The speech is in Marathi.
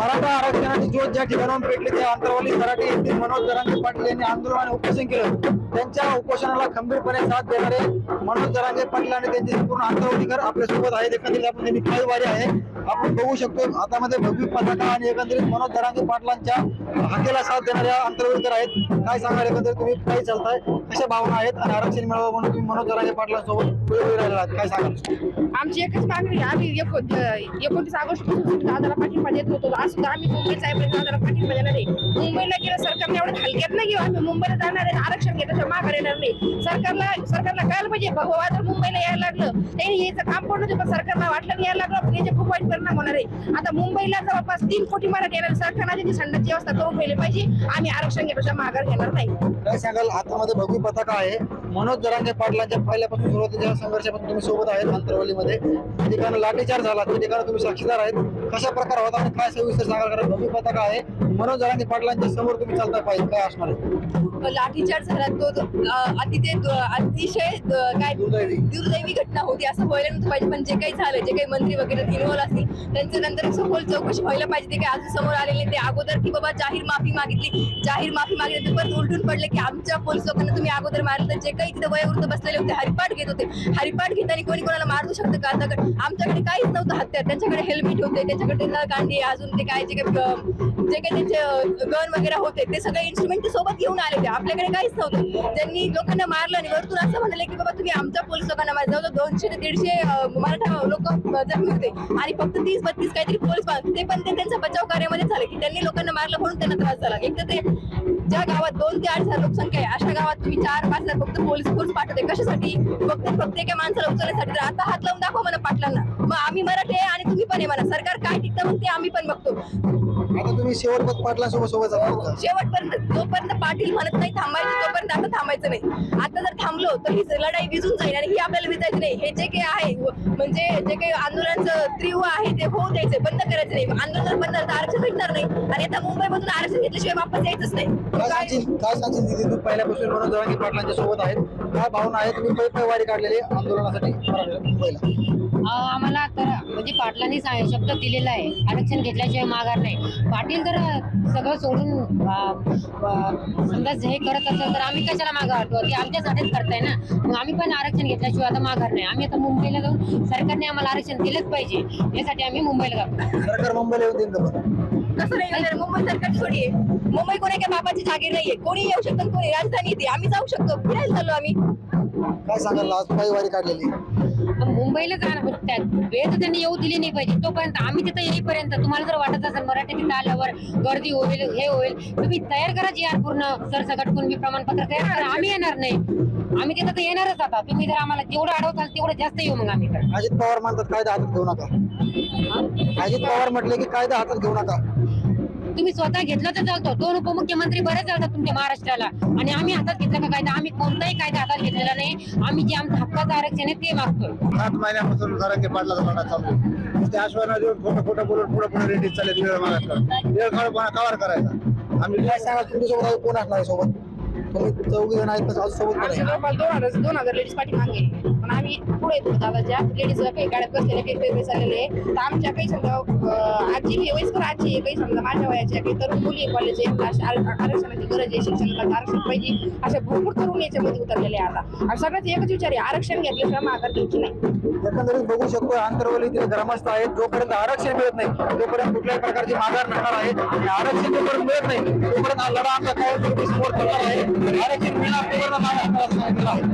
मराठा आरक्षणाची ज्योत ज्या ठिकाणाहून पेटली त्या अंतरवाली मराठी येथील मनोज जरांगे पाटील यांनी आंदोलन आणि उपोषण केलं. त्यांच्या उपोषणाला खंबीरपणे साथ देणारे मनोज जरांगे पाटील आणि त्यांचे पूर्ण अंतर्वालीकर आपल्यासोबत आहेत. एकंदरीत आपण त्यांनी काय आहे. आपण बघू शकतो हातामध्ये भव्य पताका आणि एकंदरीत मनोज जरांगे पाटलांच्या हाकेला साथ देणाऱ्या अंतर्वालीकर आहेत. काय सांगाल एकंदरीत तुम्ही? काय चालताय. कशा भावना आहेत आणि आरक्षण मिळावं म्हणून तुम्ही मनोज जरांगे पाटलांसोबत वेळोवेळी राहिला आहात? काय सांगाल? आमची एकच मागणी आम्ही एको- अं, एकोणतीस ऑगस्ट दादाला पाठिंबा देत होतो. आज सुद्धा आम्ही मुंबईत जाईपर्यंत आम्हाला पाठिंबा देणार आहे मुंबईला गेलं सरकारने एवढं हलक्यात नाही घेऊ आम्ही मुंबईला जाणार आहे आरक्षण घेण्याच्या माघार येणार नाही. सरकारला सरकारला कळायला पाहिजे भगवा जर मुंबईला यायला लागलं. त्यांनी याचं काम पडलं होतं? पण सरकारला वाटलं नाही यायला लागलं. पण याचे खूप वाईट परिणाम होणार आहे. आता मुंबईला जवळपास तीन कोटी मराठी येणार सरकारने त्याची संडाची व्यवस्था करून ठेवली पाहिजे आम्ही आरक्षण घेण्याच्या माघार घेणार नाही. काय सांगाल? हातामध्ये भगवी पताका आहे. मनोज जरांगे पाटलांच्या पहिल्यापासून सुरुवातीच्या संघर्षापासून तुम्ही सोबत आहेत अंतरवलीमध्ये ठिकाणी लाठीचार झाला. त्या ठिकाणी तुम्ही साक्षीदार आहेत. कशा प्रकार होता आणि काय सविस्तर सांगाल? कारण भगवी पताका आहे. मनोज जरांगे पाटलांच्या समोर तुम्ही चालता पाहिजे. काय असणार आहे? लाठीचार्ज झाला तो अतिशय अतिशय काय? दुर्दैवी. घटना होती. असं व्हायला नव्हतं पाहिजे. पण जे काही झालं जे काही मंत्री वगैरे इन्व्हॉल्व असतील त्यांचं नंतर सखोल चौकशी व्हायला पाहिजे. ते काही अजून समोर आलेले. ते अगोदर की बाबा जाहीर माफी मागितली. जाहीर माफी मागितली तर परत उलटून पडले की आमच्या पोलीस लोकांना तुम्ही अगोदर मारलं. तर जे काही तिथे वयोवृद्ध बसलेले होते हरिपाठ घेत होते. हरिपाठ घेताना कोणी कोणाला मारू शकतं का? आमच्याकडे काहीच नव्हतं हत्यार त्यांच्याकडे हेल्मेट होते. त्याच्याकडे नळकांडी अजून ते काय जे काही जे काही त्यांचे गन वगैरे होते ते सगळे इन्स्ट्रुमेंट सोबत घेऊन आले होते. आपल्याकडे काहीच नव्हतं. त्यांनी लोकांना मारलं आणि वरतून असं म्हणाले की बाबा तुम्ही आमच्या पोलीस लोकांना मारलं जाऊ दोनशे ते दीडशे मराठा लोक जखमी होते. आणि फक्त तीस बत्तीस काहीतरी पोलीस ते पण ते त्यांच्या बचाव कार्यामध्ये झाले की त्यांनी लोकांना मारलं म्हणून त्यांना त्रास झाला. एक तर ते ज्या गावात दोन ते आठ हजार लोकसंख्या आहे अशा गावात तुम्ही चार पाच हजार फक्त पोलीस फोर्स पाठवते. कशासाठी? फक्त फक्त एका माणसाला उचलण्यासाठी तर आता हात लावून दाखवा मला पाटलांना. मग आम्ही मराठी आहे आणि तुम्ही पण म्हणा सरकार काय मग ते आम्ही पण बघतो. आता तुम्ही शेवटपत पाटलांसोबत सोबत जाणार का? शेवटपर्यंत जोपर्यंत पाटील म्हणत नाही थांबायचं तोपर्यंत आता थांबायचं नाही. आता जर थांबलो तर ही लढाई विजून जाईल आणि ही आपल्याला विजायची नाही. हे जे काही आहे व- म्हणजे जे काही आंदोलनाचं तीव्र आहे ते होऊ द्यायचं बंद करायचं नाही. आंदोलन जर बंद झालं तर आरक्षण भेटणार नाही. आणि आता मुंबईमधून आरक्षण घेतल्याशिवाय वापस यायचंच नाही. काय सांगशील? काय सांगशील दिदी? तू पहिल्यापासून मनोज जरांगे पाटलांच्या सोबत आहेत. काय भावना आहे तुम्ही पै पै वारी काढलेली आहे आंदोलनासाठी? मुंबईला अहो, आम्हाला तर म्हणजे पाटलांनी सा- शब्द दिलेला आहे. आरक्षण घेतल्याशिवाय माघार नाही. पाटील जर सगळं सोडून समजा हे करत असेल तर आम्ही कशाला मागं हटतो ते आमच्यासाठीच करताय ना? मग आम्ही पण आरक्षण घेतल्याशिवाय आता माघार नाही. आम्ही आता मुंबईला जाऊन सरकारने आम्हाला आरक्षण दिलंच पाहिजे. यासाठी आम्ही मुंबईला जातो. सरकार मुंबईला? कसं नाही होणार? मुंबई सरकार थोडी मुंबई कोणा काय बापाची जागीर नाहीये. कोणी येऊ शकतं कोणी राजधानी येते आम्ही जाऊ शकतो. फिरायला चाललो आम्ही. काय सांगाल आज पायी वारी काढलेली? मुंबईला जाणं त्यात वेळ तर त्यांनी येऊ दिली नाही पाहिजे. तोपर्यंत आम्ही तिथं येईपर्यंत तुम्हाला जर वाटत असेल मराठी तिथं आल्यावर गर्दी होईल हे होईल तुम्ही तयार करा जी आर पूर्ण सरसकट कुणबी प्रमाणपत्र तयार करा. आम्ही येणार नाही. आम्ही तिथं तर येणारच आता. तुम्ही जर आम्हाला जेवढं अडवताल तेवढं जास्त येऊ मग आम्ही तर अजित पवार म्हणतात कायदा हातात घेऊ नका. अजित पवार म्हटले की कायदा हातात घेऊ नका. तुम्ही स्वतः घेतलं तर चालतो. दोन उपमुख्यमंत्री बरेच चालतात तुमच्या महाराष्ट्राला. आणि आम्ही हातात घेतला का कायदा? आम्ही कोणताही कायदा हातात घेतलेला नाही. आम्ही जे आमचं हक्काचं आरक्षण आहे ते मागतोय. सात महिन्यापासून जरांगे पाटलाचा लढा चालू. आहे ते आश्वासना देऊन खोटं खोटं बोलून पुढे पुढे रेडी चालले वेळ मागत वेळ काढपणा कव्हर करायचा. आम्ही काय सांगाल तुमच्यासोबत कोण असणार आहे सोबत? चौघी जण आहेत अजून सोबत आमच्या आहे? जवळपास दोन हजार दोन हजार लेडीज पाठी मागे पण आम्ही पुढे येतो दादाच्या. लेडीज काही गाड्यात बसलेले काही वेगळे चाललेले आहे. तर आमच्या काही समजा अं, आजी आहे वयस्कर आजी आहे काही समजा माझ्या वयाच्या काही तरुण मुली आहे कॉलेज आहे अशा आर- आरक्षणाची गरज आहे शिक्षणाला आरक्षण पाहिजे. अशा भरपूर तरुण याच्यामध्ये उतरलेले आहे आता. आणि सगळ्यात एकच विचार आहे आरक्षण घेतल्याशिवाय माघार घ्यायची नाही? एकंदरीत बघू शकतो आंतरवलीतील ग्रामस्थ आहेत जोपर्यंत आरक्षण मिळत नाही तोपर्यंत कुठल्याही प्रकारची माघार नसणार आहे. आणि आरक्षण जोपर्यंत मिळत नाही तोपर्यंत हा लढा आमचा काय समोर चालणार आहे. आरक्षण मिळणार तोपर्यंत आम्ही हाताला सांगितलेलं आहे.